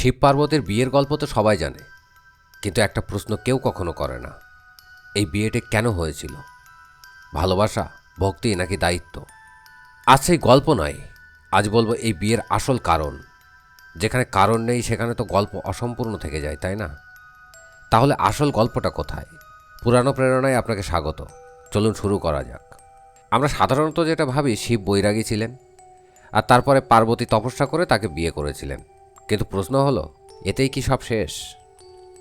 শিব পার্বতীর বিয়ের গল্প তো সবাই জানে। কিন্তু একটা প্রশ্ন কেউ কখনো করে না। এই বিয়েটা কেন হয়েছিল? ভালোবাসা, ভক্তি নাকি দায়িত্ব? আজ সেই গল্প নয়, আজ বলব এই বিয়ের আসল কারণ। যেখানে কারণ নেই, সেখানে তো গল্প অসম্পূর্ণ থেকে যায়, তাই না? তাহলে আসল গল্পটা কোথায়? পুরানো প্রেরণায় আপনাকে স্বাগত। চলুন শুরু করা যাক। আমরা সাধারণত যেটা ভাবি, শিব বৈরাগী ছিলেন। আর তারপরে পার্বতী তপস্যা করে তাকে বিয়ে করেছিলেন। কিন্তু প্রশ্ন হলো, এতেই কি সব শেষ?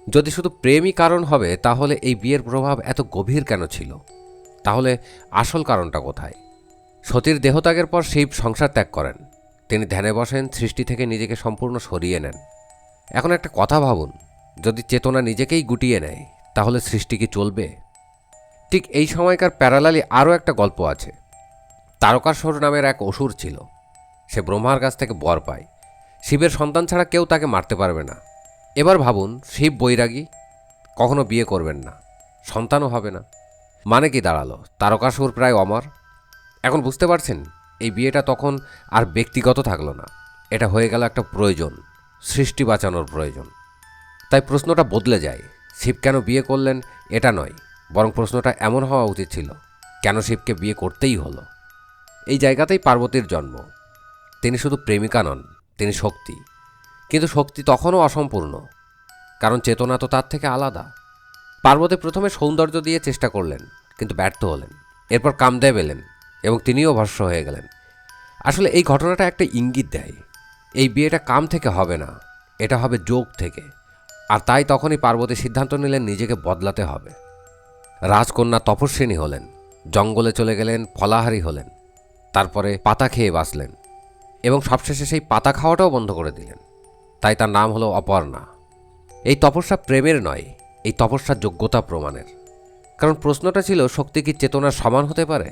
যদি শুধু প্রেমই কারণ হবে, তাহলে এই বিয়ের প্রভাব এত গভীর কেন ছিল? তাহলে আসল কারণটা কোথায়? সতীর দেহত্যাগের পর শিব সংসার ত্যাগ করেন। তিনি ধ্যানে বসেন, সৃষ্টি থেকে নিজেকে সম্পূর্ণ সরিয়ে নেন। এখন একটা কথা ভাবুন, যদি চেতনা নিজেকেই গুটিয়ে নেয়, তাহলে সৃষ্টি কি চলবে? ঠিক এই সময়কার প্যারালালি আরও একটা গল্প আছে। তারকাসুর নামের এক অসুর ছিল। সে ব্রহ্মার কাছ থেকে বর পায়। শিবের সন্তান ছাড়া কেউ তাকে মারতে পারবে না। এবার ভাবুন, শিব বৈরাগী, কখনো বিয়ে করবেন না। সন্তানও হবে না। মানে কি দাঁড়াল? তারকাসুর প্রায় অমর। এখন বুঝতে পারছেন, এই বিয়েটা তখন আর ব্যক্তিগত থাকল না। এটা হয়ে গেল একটা প্রয়োজন, সৃষ্টি বাঁচানোর প্রয়োজন। তাই প্রশ্নটা বদলে যায়, শিব কেন বিয়ে করলেন এটা নয়, বরং প্রশ্নটা এমন হওয়া উচিত ছিল, কেন শিবকে বিয়ে করতেই হলো? এই জায়গাতেই পার্বতীর জন্ম। তিনি শুধু প্রেমিকা নন তিনি শক্তি। কিন্তু শক্তি তখনও অসম্পূর্ণ, কারণ চেতনা তো তার থেকে আলাদা। পার্বতী প্রথমে সৌন্দর্য দিয়ে চেষ্টা করলেন, কিন্তু ব্যর্থ হলেন। এরপর কামদেব এলেন এবং তিনিও ভস্য হয়ে গেলেন। আসলে এই ঘটনাটা একটা ইঙ্গিত দেয়, এই বিয়েটা কাম থেকে হবে না, এটা হবে যোগ থেকে। আর তাই তখনই পার্বতী সিদ্ধান্ত নিলেন নিজেকে বদলাতে হবে। রাজকন্যা তপস্বিনী হলেন, জঙ্গলে চলে গেলেন, ফলাহারি হলেন, তারপরে পাতা খেয়ে বাঁচলেন। এবং সবশেষে সেই পাতা খাওয়াটাও বন্ধ করে দিলেন। তাই তার নাম হলো অপর্ণা। এই তপস্যা প্রেমের নয়, এই তপস্যা যোগ্যতা প্রমাণের। কারণ প্রশ্নটা ছিল, শক্তি কি চেতনার সমান হতে পারে?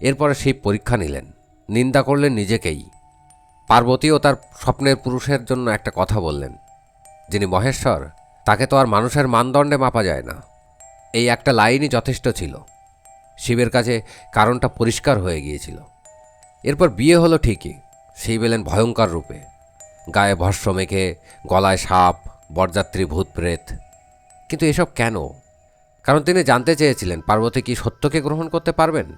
এরপরে সেই পরীক্ষা নিলেন। নিন্দা করলেন নিজেকেই। পার্বতীও তার স্বপ্নের পুরুষের জন্য একটা কথা বললেন, যিনি মহেশ্বর, তাকে তো আর মানুষের মানদণ্ডে মাপা যায় না। এই একটা লাইনই যথেষ্ট ছিল। শিবের কাছে কারণটা পরিষ্কার হয়ে গিয়েছিল। এরপর বিয়ে হলো ঠিকই শিব এলেন ভয়ঙ্কর রূপে। গায়ে ভস্য মেখে, গলায় সাপ, বরযাত্রী ভূত প্রেত। কিন্তু এসব কেন? কারণ তিনি জানতে চেয়েছিলেন পার্বতী কি সত্যকে গ্রহণ করতে পারবেন?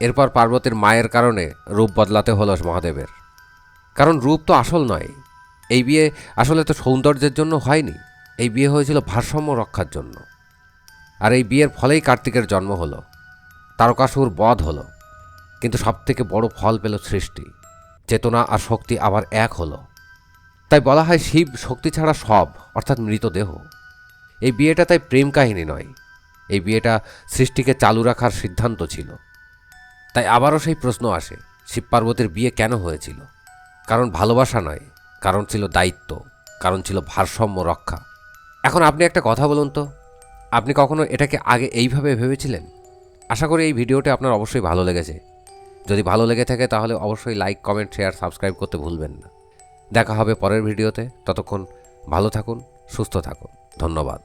এরপর পার্বতীর মায়ের কারণে রূপ বদলাতে হলো মহাদেবের। কারণ রূপ তো আসল নয়। এই বিয়ে আসলে তো সৌন্দর্যের জন্য হয়নি। এই বিয়ে হয়েছিল ভারসাম্য রক্ষার জন্য। আর এই বিয়ের ফলেই কার্তিকের জন্ম হলো। তারকাসুর বধ হলো। কিন্তু সবথেকে বড় ফল পেল সৃষ্টি। চেতনা আর শক্তি আবার এক হলো। তাই বলা হয় শিব শক্তি ছাড়া সব, অর্থাৎ মৃতদেহ। এই বিয়েটা তাই প্রেম কাহিনী নয়। এই বিয়েটা সৃষ্টিকে চালু রাখার সিদ্ধান্ত ছিল। তাই আবারও সেই প্রশ্ন আসে, শিব পার্বতীর বিয়ে কেন হয়েছিল? কারণ ভালোবাসা নয়, কারণ ছিল দায়িত্ব, কারণ ছিল ভারসাম্য রক্ষা। এখন আপনি একটা কথা বলুন তো, আপনি কখনো এটাকে আগে এইভাবে ভেবেছিলেন? আশা করি এই ভিডিওটি আপনার অবশ্যই ভালো লেগেছে। যদি ভালো লেগে থাকে তাহলে অবশ্যই লাইক কমেন্ট শেয়ার সাবস্ক্রাইব করতে ভুলবেন না। দেখা হবে পরের ভিডিওতে। ততক্ষণ ভালো থাকুন, সুস্থ থাকুন। ধন্যবাদ।